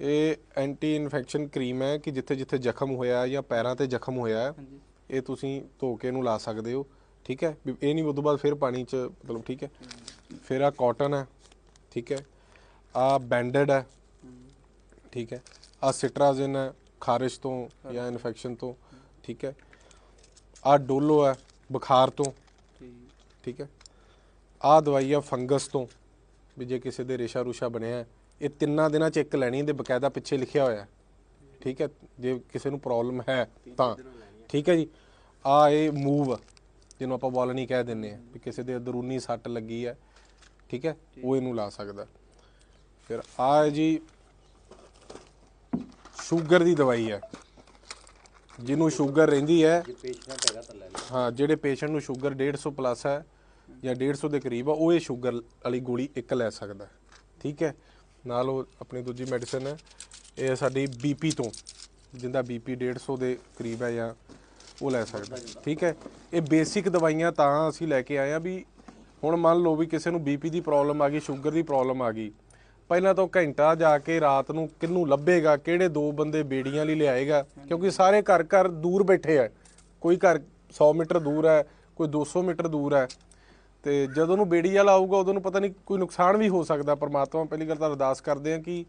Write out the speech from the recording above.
ਇਹ anti infection cream ਹੈ ਕਿ ਜਿੱਥੇ ਜਿੱਥੇ ਜ਼ਖਮ ਹੋਇਆ ਜਾਂ ਪੈਰਾਂ ਤੇ ਜ਼ਖਮ ਹੋਇਆ ਇਹ ਤੁਸੀਂ ਧੋ ਕੇ ਇਹਨੂੰ ਲਾ ਸਕਦੇ ਹੋ ਠੀਕ ਹੈ? ਵੀ ਇਹ ਨਹੀਂ ਉਦੋਂ ਬਾਅਦ ਫਿਰ ਪਾਣੀ 'ਚ ਮਤਲਬ ਠੀਕ ਹੈ? ਫਿਰ ਆ ਕਾਟਨ ਹੈ ਠੀਕ ਹੈ? ਆ ਬੈਂਡਡ ਹੈ ਠੀਕ ਹੈ? ਆ ਸਿਟਰਾਜ਼ਿਨ ਹੈ ਖਾਰਿਸ਼ ਤੋਂ ਜਾਂ ਇਨਫੈਕਸ਼ਨ ਤੋਂ ਠੀਕ ਹੈ? ਆ ਡੋਲੋ ਹੈ ਬੁਖਾਰ ਤੋਂ ਠੀਕ। ਠੀਕ ਹੈ? ਆ ਦਵਾਈ ਆ ਫੰਗਸ ਤੋਂ ਵੀ ਜੇ ਕਿਸੇ ਦੇ ਰੇਸ਼ਾ ਰੂਸ਼ਾ ਬਣਿਆ ਹੈ, ਇਹ ਤਿੰਨਾਂ ਦਿਨਾਂ ਚ ਇੱਕ ਲੈਣੀ ਦੇ ਬਕਾਇਦਾ ਪਿੱਛੇ ਲਿਖਿਆ ਹੋਇਆ। ਠੀਕ ਹੈ ਜੇ ਕਿਸੇ ਨੂੰ ਪ੍ਰੋਬਲਮ ਹੈ ਤਾਂ। ਠੀਕ ਹੈ ਜੀ। ਆ ਇਹ ਮੂਵ ਜਿਹਨੂੰ ਆਪਾਂ ਬੋਲਣੀ ਕਹਿ ਦਿੰਨੇ ਆ ਵੀ ਕਿਸੇ ਦੇ ਅੰਦਰੂਨੀ ਸੱਟ ਲੱਗੀ ਹੈ। ਠੀਕ ਹੈ ਉਹ ਇਹਨੂੰ ਲਾ ਸਕਦਾ। ਫਿਰ ਆ ਜੀ ਸ਼ੂਗਰ ਦੀ ਦਵਾਈ ਹੈ। ਜਿਹਨੂੰ ਸ਼ੂਗਰ ਰਹਿੰਦੀ ਹੈ ਹਾਂ ਜਿਹੜੇ ਪੇਸ਼ੈਂਟ ਨੂੰ ਸ਼ੂਗਰ 150 ਪਲੱਸ ਹੈ ਜਾਂ 150 ਦੇ ਕਰੀਬ ਆ ਉਹ ਇਹ ਸ਼ੂਗਰ ਵਾਲੀ ਗੋਲੀ ਇੱਕ ਲੈ ਸਕਦਾ। ਠੀਕ ਹੈ ਨਾਲ ਉਹ ਆਪਣੀ ਦੂਜੀ ਮੈਡੀਸਨ ਹੈ। ਇਹ ਸਾਡੀ ਬੀਪੀ ਤੋਂ, ਜਿੰਦਾ ਬੀਪੀ 150 ਦੇ ਕਰੀਬ ਹੈ ਜਾਂ ਉਹ ਲੈ ਸਕਦਾ। ਠੀਕ ਹੈ। ਇਹ ਬੇਸਿਕ ਦਵਾਈਆਂ ਤਾਂ ਅਸੀਂ ਲੈ ਕੇ ਆਏ ਆ ਵੀ ਹੁਣ ਮੰਨ ਲਓ ਵੀ ਕਿਸੇ ਨੂੰ ਬੀਪੀ ਦੀ ਪ੍ਰੋਬਲਮ ਆ ਗਈ ਸ਼ੂਗਰ ਦੀ ਪ੍ਰੋਬਲਮ ਆ ਗਈ। ਪਹਿਲਾਂ ਤਾਂ ਘੰਟਾ ਜਾ ਕੇ ਰਾਤ ਨੂੰ ਕਿਹਨੂੰ ਲੱਭੇਗਾ, ਕਿਹੜੇ ਦੋ ਬੰਦੇ ਬੇੜੀਆਂ ਲਈ ਲਿਆਏਗਾ, ਕਿਉਂਕਿ ਸਾਰੇ ਘਰ ਘਰ ਦੂਰ ਬੈਠੇ ਆ। ਕੋਈ ਘਰ 100 ਮੀਟਰ ਦੂਰ ਹੈ, ਕੋਈ 200 ਮੀਟਰ ਦੂਰ ਹੈ। ਤੇ ਜਦੋਂ ਨੂੰ ਬੇੜੀ ਵਾਲਾ ਆਊਗਾ, ਉਦੋਂ ਨੂੰ ਪਤਾ ਨਹੀਂ ਕੋਈ ਨੁਕਸਾਨ ਵੀ ਹੋ ਸਕਦਾ। ਪਰਮਾਤਮਾ ਪਹਿਲੀ ਗੱਲ ਤਾਂ ਅਰਦਾਸ ਕਰਦੇ ਆ ਕਿ